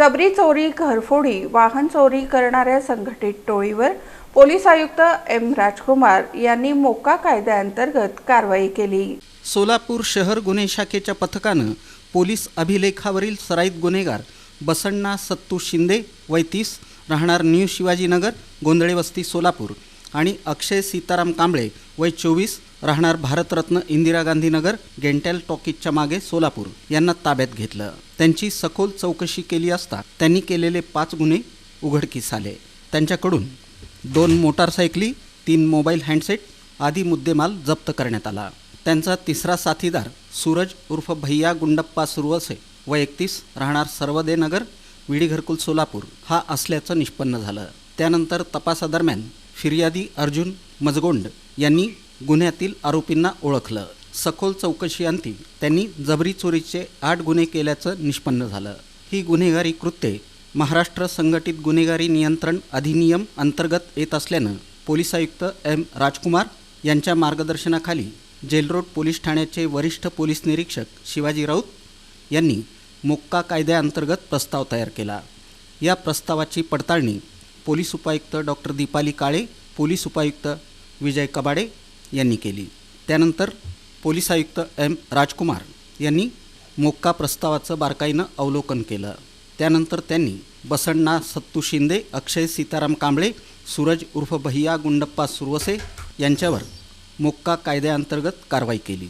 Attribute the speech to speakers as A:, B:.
A: जबरी चोरी घरफोडी वाहन चोरी करणाऱ्या संघटित टोळीवर पोलीस आयुक्त एम राजकुमार यांनी मोका कायद्याअंतर्गत कारवाई केली.
B: सोलापूर शहर गुन्हे शाखेच्या पथकानं पोलीस अभिलेखावरील सराईत गुन्हेगार बसण्णा सत्तू शिंदे वय तीस राहणार न्यू शिवाजीनगर गोंधळे वस्ती सोलापूर आणि अक्षय सीताराम कांबळे वय चोवीस राहणार भारतरत्न इंदिरा गांधीनगर गेंटेल टॉकीजच्या मागे सोलापूर यांना ताब्यात घेतलं. त्यांची सखोल चौकशी केली असता त्यांनी केलेले पाच गुन्हे उघडकीस आले. त्यांच्याकडून दोन मोटारसायकली तीन मोबाईल हँडसेट आदी मुद्देमाल जप्त करण्यात आला. त्यांचा तिसरा साथीदार सूरज उर्फ भैया गुंडप्पा सुरवसे व एकतीस राहणार सर्वदे नगर सोलापूर हा असल्याचं निष्पन्न झालं. त्यानंतर तपासादरम्यान फिर्यादी अर्जुन मजगोंड यांनी गुन्ह्यातील आरोपींना ओळखलं. सखोल चौकशी अंती त्यांनी जबरी चोरीचे आठ गुन्हे केल्याचं निष्पन्न झालं. ही गुन्हेगारी कृत्ये महाराष्ट्र संघटित गुन्हेगारी नियंत्रण अधिनियम अंतर्गत येत असल्यानं पोलीस आयुक्त एम राजकुमार यांच्या मार्गदर्शनाखाली जेलरोड पोलीस ठाण्याचे वरिष्ठ पोलीस निरीक्षक शिवाजी राऊत यांनी मोक्का कायद्याअंतर्गत प्रस्ताव तयार केला. या प्रस्तावाची पडताळणी पोलीस उपायुक्त डॉक्टर दीपाली काळे पोलीस उपायुक्त विजय कबाडे यांनी केली. त्यानंतर पोलीस आयुक्त एम राजकुमार यांनी मोक्का प्रस्तावाचं बारकाईनं अवलोकन केलं. त्यानंतर त्यांनी बसण्णा सत्तू शिंदे अक्षय सीताराम कांबळे सूरज उर्फ भैया गुंडप्पा सुरवसे यांच्यावर मोक्का कायद्याअंतर्गत कारवाई केली.